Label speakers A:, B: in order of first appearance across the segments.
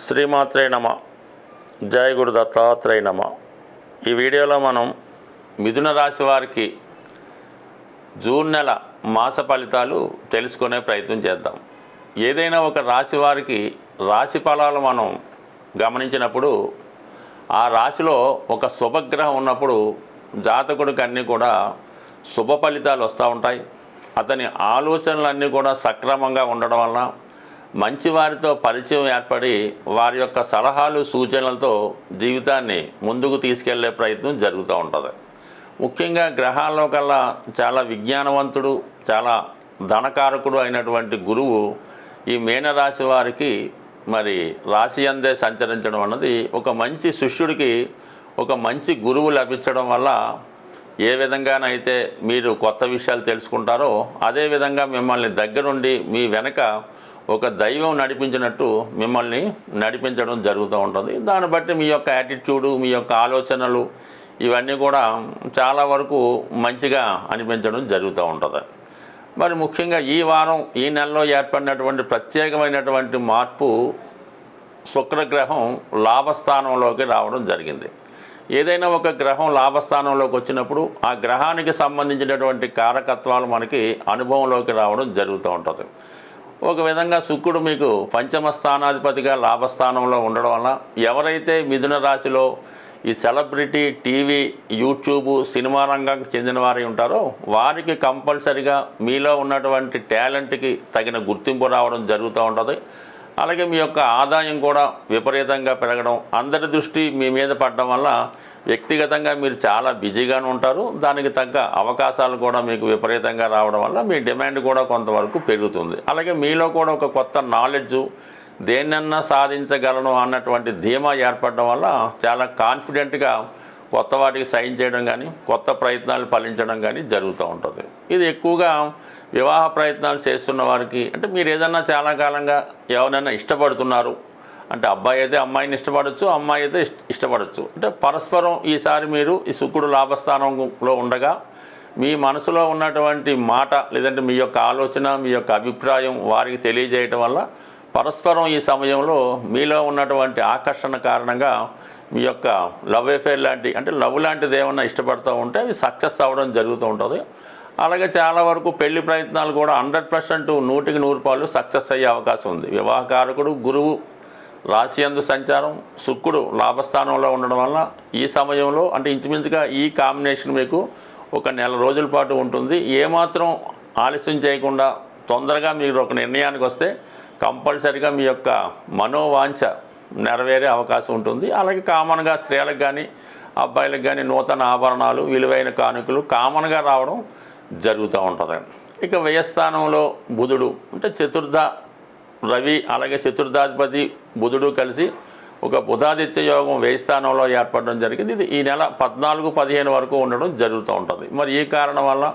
A: శ్రీమాత్రే నమ. జయ గురు దత్తాత్రేయ నమ. ఈ వీడియోలో మనం మిథున రాశి వారికి జూన్ నెల మాస ఫలితాలు తెలుసుకునే ప్రయత్నం చేద్దాం. ఏదైనా ఒక రాశి వారికి రాశి ఫలాలు మనం గమనించినప్పుడు ఆ రాశిలో ఒక శుభగ్రహం ఉన్నప్పుడు జాతకుడికి అన్నీ కూడా శుభ ఫలితాలు వస్తూ ఉంటాయి. అతని ఆలోచనలన్నీ కూడా సక్రమంగా ఉండడం వలన మంచి వారితో పరిచయం ఏర్పడి వారి యొక్క సలహాలు సూచనలతో జీవితాన్ని ముందుకు తీసుకెళ్ళే ప్రయత్నం జరుగుతూ ఉంటుంది. ముఖ్యంగా గ్రహాల్లో కల్లా చాలా విజ్ఞానవంతుడు చాలా ధనకారకుడు అయినటువంటి గురువు ఈ మీనరాశి వారికి మరి రాశి అందే సంచరించడం అన్నది ఒక మంచి శిష్యుడికి ఒక మంచి గురువు లభించడం వల్ల ఏ విధంగానైతే మీరు కొత్త విషయాలు తెలుసుకుంటారో అదే విధంగా మిమ్మల్ని దగ్గరుండి మీ వెనక ఒక దైవం నడిపించినట్టు మిమ్మల్ని నడిపించడం జరుగుతూ ఉంటుంది. దాన్ని బట్టి మీ యొక్క యాటిట్యూడు మీ యొక్క ఆలోచనలు ఇవన్నీ కూడా చాలా వరకు మంచిగా అనిపించడం జరుగుతూ ఉంటుంది. మరి ముఖ్యంగా ఈ వారం ఈ నెలలో ఏర్పడినటువంటి ప్రత్యేకమైనటువంటి మార్పు శుక్రగ్రహం లాభస్థానంలోకి రావడం జరిగింది. ఏదైనా ఒక గ్రహం లాభస్థానంలోకి వచ్చినప్పుడు ఆ గ్రహానికి సంబంధించినటువంటి కారకత్వాలు మనకి అనుభవంలోకి రావడం జరుగుతూ ఉంటుంది. ఒక విధంగా శుక్రుడు మీకు పంచమ స్థానాధిపతిగా లాభస్థానంలో ఉండడం వల్ల ఎవరైతే మిథున రాశిలో ఈ సెలబ్రిటీ టీవీ యూట్యూబ్ సినిమా రంగానికి చెందిన వారి ఉంటారో వారికి కంపల్సరిగా మీలో ఉన్నటువంటి టాలెంట్కి తగిన గుర్తింపు రావడం జరుగుతూ ఉంటుంది. అలాగే మీ యొక్క ఆదాయం కూడా విపరీతంగా పెరగడం అందరి దృష్టి మీ మీద పడడం వల్ల వ్యక్తిగతంగా మీరు చాలా బిజీగానే ఉంటారు. దానికి తగ్గ అవకాశాలు కూడా మీకు విపరీతంగా రావడం వల్ల మీ డిమాండ్ కూడా కొంతవరకు పెరుగుతుంది. అలాగే మీలో కూడా ఒక కొత్త నాలెడ్జ్ దేన్నన్నా సాధించగలను అన్నటువంటి ధీమా ఏర్పడడం వల్ల చాలా కాన్ఫిడెంట్గా కొత్త వాటికి సైన్ చేయడం కానీ కొత్త ప్రయత్నాలు ఫలించడం కానీ జరుగుతూ ఉంటుంది. ఇది ఎక్కువగా వివాహ ప్రయత్నాలు చేస్తున్న వారికి అంటే మీరు ఏదన్నా చాలా కాలంగా ఎవరైనా ఇష్టపడుతున్నారు అంటే అబ్బాయి అయితే అమ్మాయిని ఇష్టపడవచ్చు అమ్మాయి అయితే ఇష్టపడవచ్చు అంటే పరస్పరం ఈసారి మీరు ఈ శుక్రుడు లాభస్థానంలో ఉండగా మీ మనసులో ఉన్నటువంటి మాట లేదంటే మీ యొక్క ఆలోచన మీ యొక్క అభిప్రాయం వారికి తెలియజేయటం వల్ల పరస్పరం ఈ సమయంలో మీలో ఉన్నటువంటి ఆకర్షణ కారణంగా మీ యొక్క లవ్ ఎఫేర్ లాంటి అంటే లవ్ లాంటిది ఏమన్నా ఇష్టపడుతూ ఉంటే అవి సక్సెస్ అవ్వడం జరుగుతూ ఉంటుంది. అలాగే చాలా వరకు పెళ్ళి ప్రయత్నాలు కూడా హండ్రెడ్ పర్సెంట్ నూటికి నూరు పాలు సక్సెస్ అయ్యే అవకాశం ఉంది. వివాహకారకుడు గురువు రాశి అందు సంచారం శుక్రుడు లాభస్థానంలో ఉండడం వల్ల ఈ సమయంలో అంటే ఇంచుమించుగా ఈ కాంబినేషన్ మీకు ఒక నెల రోజుల పాటు ఉంటుంది. ఏమాత్రం ఆలస్యం చేయకుండా తొందరగా మీరు ఒక నిర్ణయానికి వస్తే కంపల్సరిగా మీ యొక్క మనోవాంఛ నెరవేరే అవకాశం ఉంటుంది. అలాగే కామన్గా స్త్రీలకు కానీ అబ్బాయిలకు కానీ నూతన ఆభరణాలు విలువైన కానుకలు కామన్గా రావడం జరుగుతూ ఉంటుంది. ఇక వ్యయస్థానంలో బుధుడు అంటే చతుర్థ రవి అలాగే చతుర్థాధిపతి బుధుడు కలిసి ఒక బుధాదిత్య యోగం వ్యయస్థానంలో ఏర్పడడం జరిగింది. ఇది ఈ నెల పద్నాలుగు పదిహేను వరకు ఉండడం జరుగుతూ ఉంటుంది. మరి ఈ కారణం వల్ల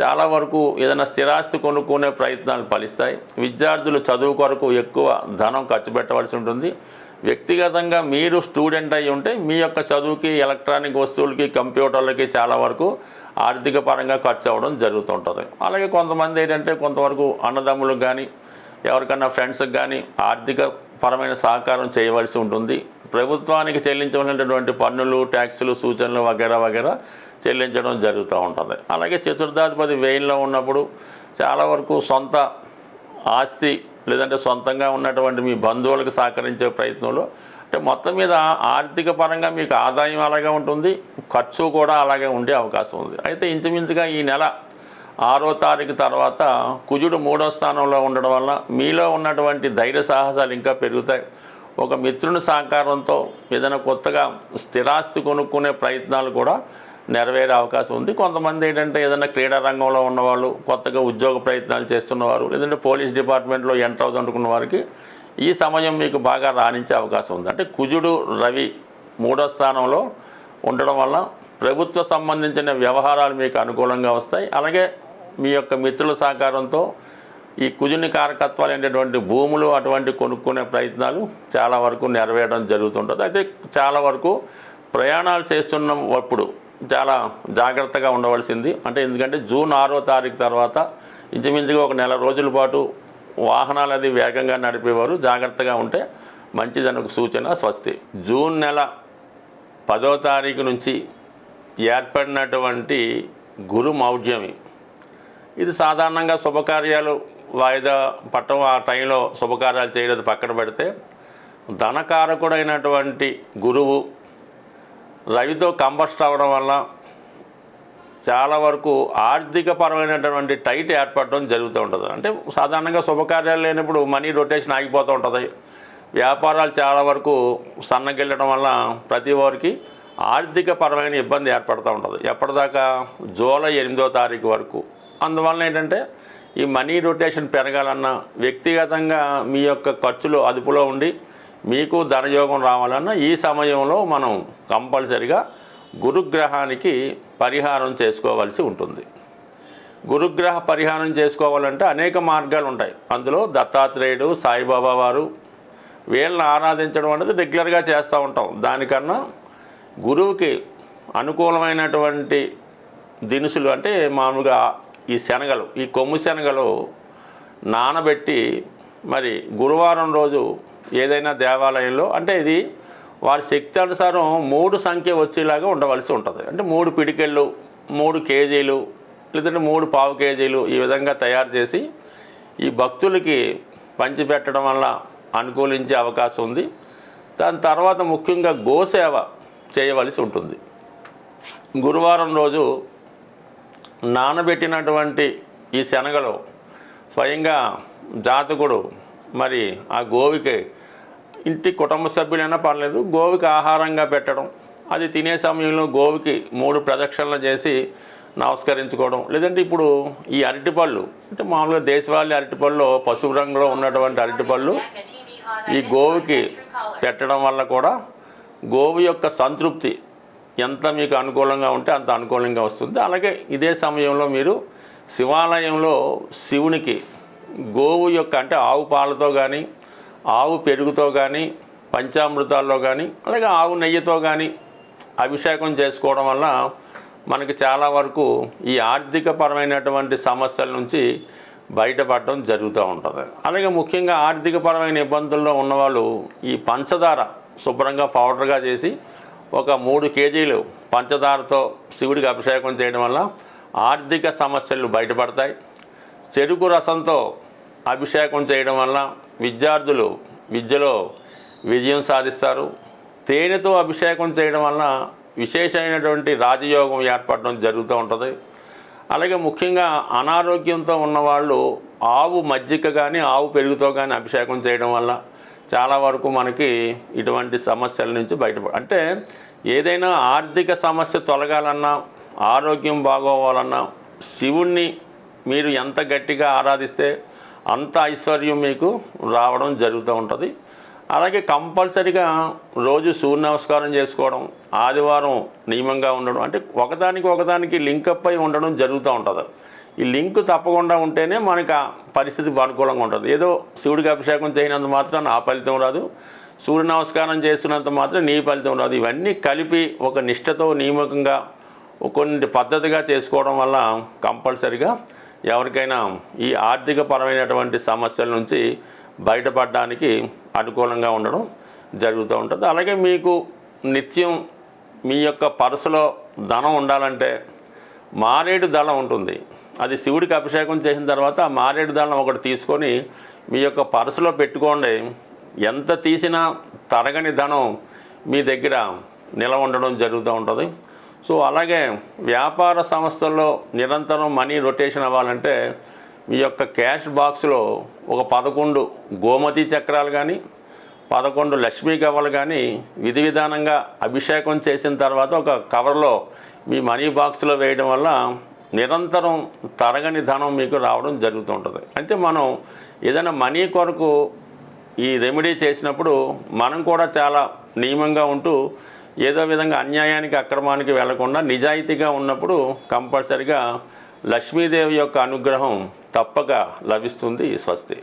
A: చాలా వరకు ఏదైనా స్థిరాస్తి కొనుక్కునే ప్రయత్నాలు ఫలిస్తాయి. విద్యార్థులు చదువు కొరకు ఎక్కువ ధనం ఖర్చు పెట్టవలసి ఉంటుంది. వ్యక్తిగతంగా మీరు స్టూడెంట్ అయి ఉంటే మీ యొక్క చదువుకి ఎలక్ట్రానిక్ వస్తువులకి కంప్యూటర్లకి చాలా వరకు ఆర్థిక పరంగా ఖర్చు అవ్వడం జరుగుతుంటుంది. అలాగే కొంతమంది ఏంటంటే కొంతవరకు అన్నదమ్ములకు కానీ ఎవరికన్నా ఫ్రెండ్స్కి కానీ ఆర్థిక పరమైన సహకారం చేయవలసి ఉంటుంది. ప్రభుత్వానికి చెల్లించవలసినటువంటి పన్నులు ట్యాక్సులు సూచనలు వగేరా వగేరా చెల్లించడం జరుగుతూ ఉంటుంది. అలాగే చతుర్థాధిపతి వ్యయంలో ఉన్నప్పుడు చాలా వరకు సొంత ఆస్తి లేదంటే సొంతంగా ఉన్నటువంటి మీ బంధువులకు సహకరించే ప్రయత్నంలో అంటే మొత్తం మీద ఆర్థిక పరంగా మీకు ఆదాయం అలాగే ఉంటుంది ఖర్చు కూడా అలాగే ఉండే అవకాశం ఉంది. అయితే ఇంచుమించుగా ఈ నెల ఆరో తారీఖు తర్వాత కుజుడు మూడో స్థానంలో ఉండడం వల్ల మీలో ఉన్నటువంటి ధైర్య సాహసాలు ఇంకా పెరుగుతాయి. ఒక మిత్రుని సహకారంతో ఏదైనా కొత్తగా స్థిరాస్తి కొనుక్కునే ప్రయత్నాలు కూడా నెరవేరే అవకాశం ఉంది. కొంతమంది ఏంటంటే ఏదైనా క్రీడా రంగంలో ఉన్నవాళ్ళు కొత్తగా ఉద్యోగ ప్రయత్నాలు చేస్తున్నవారు లేదంటే పోలీస్ డిపార్ట్మెంట్లో ఎంటర్ అవుతుంటున్న వారికి ఈ సమయం మీకు బాగా రాణించే అవకాశం ఉంది. అంటే కుజుడు రవి మూడో స్థానంలో ఉండడం వల్ల ప్రభుత్వ సంబంధించిన వ్యవహారాలు మీకు అనుకూలంగా వస్తాయి. అలాగే మీ యొక్క మిత్రుల సహకారంతో ఈ కుజుని కారకత్వాలు అనేటువంటి భూములు అటువంటి కొనుక్కునే ప్రయత్నాలు చాలా వరకు నెరవేయడం జరుగుతుంటుంది. అయితే చాలా వరకు ప్రయాణాలు చేస్తున్నప్పుడు చాలా జాగ్రత్తగా ఉండవలసింది. అంటే ఎందుకంటే జూన్ ఆరో తారీఖు తర్వాత ఇంచుమించుగా ఒక నెల రోజుల పాటు వాహనాలు అది వేగంగా నడిపేవారు జాగ్రత్తగా ఉంటే మంచిదనకు సూచన స్వస్తి. జూన్ నెల పదో తారీఖు నుంచి ఏర్పడినటువంటి గురు మౌఢ్యమి ఇది సాధారణంగా శుభకార్యాలు వాయిదా పట్టం ఆ టైంలో శుభకార్యాలు చేయలేదు పక్కన పెడితే. ధనకారకుడైనటువంటి గురువు రవితో కంబస్ట్ అవ్వడం వల్ల చాలా వరకు ఆర్థిక పరమైనటువంటి టైట్ ఏర్పడడం జరుగుతూ ఉంటుంది. అంటే సాధారణంగా శుభకార్యాలు లేనప్పుడు మనీ రొటేషన్ ఆగిపోతూ ఉంటుంది. వ్యాపారాలు చాలా వరకు సన్నగిల్లడం వల్ల ప్రతి వారికి ఆర్థిక పరమైన ఇబ్బంది ఏర్పడుతూ ఉంటుంది. ఎప్పటిదాకా జూలై ఎనిమిదో తారీఖు వరకు. అందువలన ఏంటంటే ఈ మనీ రొటేషన్ పెరగాలన్నా వ్యక్తిగతంగా మీ యొక్క ఖర్చులు అదుపులో ఉండి మీకు ధనయోగం రావాలన్నా ఈ సమయంలో మనం కంపల్సరిగా గురుగ్రహానికి పరిహారం చేసుకోవాల్సి ఉంటుంది. గురుగ్రహ పరిహారం చేసుకోవాలంటే అనేక మార్గాలు ఉంటాయి. అందులో దత్తాత్రేయుడు సాయిబాబా వారు వీళ్ళని ఆరాధించడం అనేది రెగ్యులర్గా చేస్తూ ఉంటాం. దానికన్నా గురువుకి అనుకూలమైనటువంటి దినుసులు అంటే మామూలుగా ఈ శనగలు ఈ కొమ్ము శనగలు నానబెట్టి మరి గురువారం రోజు ఏదైనా దేవాలయంలో అంటే ఇది వారి శక్తి అనుసారం మూడు సంఖ్య వచ్చేలాగా ఉండవలసి ఉంటుంది. అంటే మూడు పిడికెళ్ళు మూడు కేజీలు లేదంటే మూడు పావు కేజీలు ఈ విధంగా తయారు చేసి ఈ భక్తులకి పంచిపెట్టడం వల్ల అనుకూలించే అవకాశం ఉంది. దాని తర్వాత ముఖ్యంగా గోసేవ చేయవలసి ఉంటుంది. గురువారం రోజు నానబెట్టినటువంటి ఈ శనగలు స్వయంగా జాతకుడు మరి ఆ గోవికి ఇంటి కుటుంబ సభ్యులైనా పర్లేదు గోవుకి ఆహారంగా పెట్టడం అది తినే సమయంలో గోవుకి మూడు ప్రదక్షిణలు చేసి నమస్కరించుకోవడం. లేదంటే ఇప్పుడు ఈ అరటిపళ్ళు అంటే మామూలుగా దేశవాళీ అరటిపళ్ళు పసుపు రంగులో ఉన్నటువంటి అరటిపళ్ళు ఈ గోవుకి పెట్టడం వల్ల కూడా గోవు యొక్క సంతృప్తి ఎంత మీకు అనుకూలంగా ఉంటే అంత అనుకూలంగా వస్తుంది. అలాగే ఇదే సమయంలో మీరు శివాలయంలో శివునికి గోవు యొక్క అంటే ఆవు పాలతో కానీ ఆవు పెరుగుతో కానీ పంచామృతాల్లో కానీ అలాగే ఆవు నెయ్యితో కానీ అభిషేకం చేసుకోవడం వల్ల మనకి చాలా వరకు ఈ ఆర్థిక పరమైనటువంటి సమస్యల నుంచి బయటపడడం జరుగుతూ ఉంటుంది. అలాగే ముఖ్యంగా ఆర్థిక పరమైన ఇబ్బందుల్లో ఉన్నవాళ్ళు ఈ పంచదార శుభ్రంగా పౌడర్గా చేసి ఒక మూడు కేజీలు పంచదారతో శివుడికి అభిషేకం చేయడం వల్ల ఆర్థిక సమస్యలు బయటపడతాయి. చెరుకు రసంతో అభిషేకం చేయడం వల్ల విద్యార్థులు విద్యలో విజయం సాధిస్తారు. తేనెతో అభిషేకం చేయడం వల్ల విశేషమైనటువంటి రాజయోగం ఏర్పడడం జరుగుతూ ఉంటుంది. అలాగే ముఖ్యంగా అనారోగ్యంతో ఉన్నవాళ్ళు ఆవు మజ్జిగ కానీ ఆవు పెరుగుతో కానీ అభిషేకం చేయడం వల్ల చాలా వరకు మనకి ఇటువంటి సమస్యల నుంచి బయటపడ అంటే ఏదైనా ఆర్థిక సమస్య తొలగాలన్నా ఆరోగ్యం బాగోవాలన్నా శివుణ్ణి మీరు ఎంత గట్టిగా ఆరాధిస్తే అంత ఐశ్వర్యం మీకు రావడం జరుగుతూ ఉంటుంది. అలాగే కంపల్సరిగా రోజు సూర్య నమస్కారం చేసుకోవడం ఆదివారం నియమంగా ఉండడం అంటే ఒకదానికి ఒకదానికి లింకప్ అయి ఉండడం జరుగుతూ ఉంటుంది. ఈ లింక్ తప్పకుండా ఉంటేనే మనకు ఆ పరిస్థితి అనుకూలంగా ఉంటుంది. ఏదో శివుడికి అభిషేకం చేయనంత మాత్రం ఆ ఫలితం రాదు. సూర్య నమస్కారం చేస్తున్నంత మాత్రం నీ ఫలితం రాదు. ఇవన్నీ కలిపి ఒక నిష్టతో నియమకంగా కొన్ని పద్ధతిగా చేసుకోవడం వల్ల కంపల్సరిగా ఎవరికైనా ఈ ఆర్థిక పరమైనటువంటి సమస్యల నుంచి బయటపడడానికి అనుకూలంగా ఉండడం జరుగుతూ ఉంటుంది. అలాగే మీకు నిత్యం మీ యొక్క పర్సులో ధనం ఉండాలంటే మారేడు దళం ఉంటుంది. అది శివుడికి అభిషేకం చేసిన తర్వాత ఆ మారేడు దళం ఒకటి తీసుకొని మీ యొక్క పర్సులో పెట్టుకోండి. ఎంత తీసినా తరగని ధనం మీ దగ్గర నిల ఉండడం జరుగుతూ ఉంటుంది. సో అలాగే వ్యాపార సంస్థల్లో నిరంతరం మనీ రొటేషన్ అవ్వాలంటే మీ యొక్క క్యాష్ బాక్స్లో ఒక పదకొండు గోమతి చక్రాలు కానీ పదకొండు లక్ష్మీ కవర్లు కానీ విధి విధానంగా అభిషేకం చేసిన తర్వాత ఒక కవర్లో మీ మనీ బాక్స్లో వేయడం వల్ల నిరంతరం తరగని ధనం మీకు రావడం జరుగుతూ ఉంటుంది. అంటే మనం ఏదైనా మనీ కొరకు ఈ రెమెడీ చేసినప్పుడు మనం కూడా చాలా నియమంగా ఉంటూ ఏదో విధంగా అన్యాయానికి అక్రమానికి వెళ్ళకుండా నిజాయితీగా ఉన్నప్పుడు కంపల్సరిగా లక్ష్మీదేవి యొక్క అనుగ్రహం తప్పక లభిస్తుంది స్వస్తి.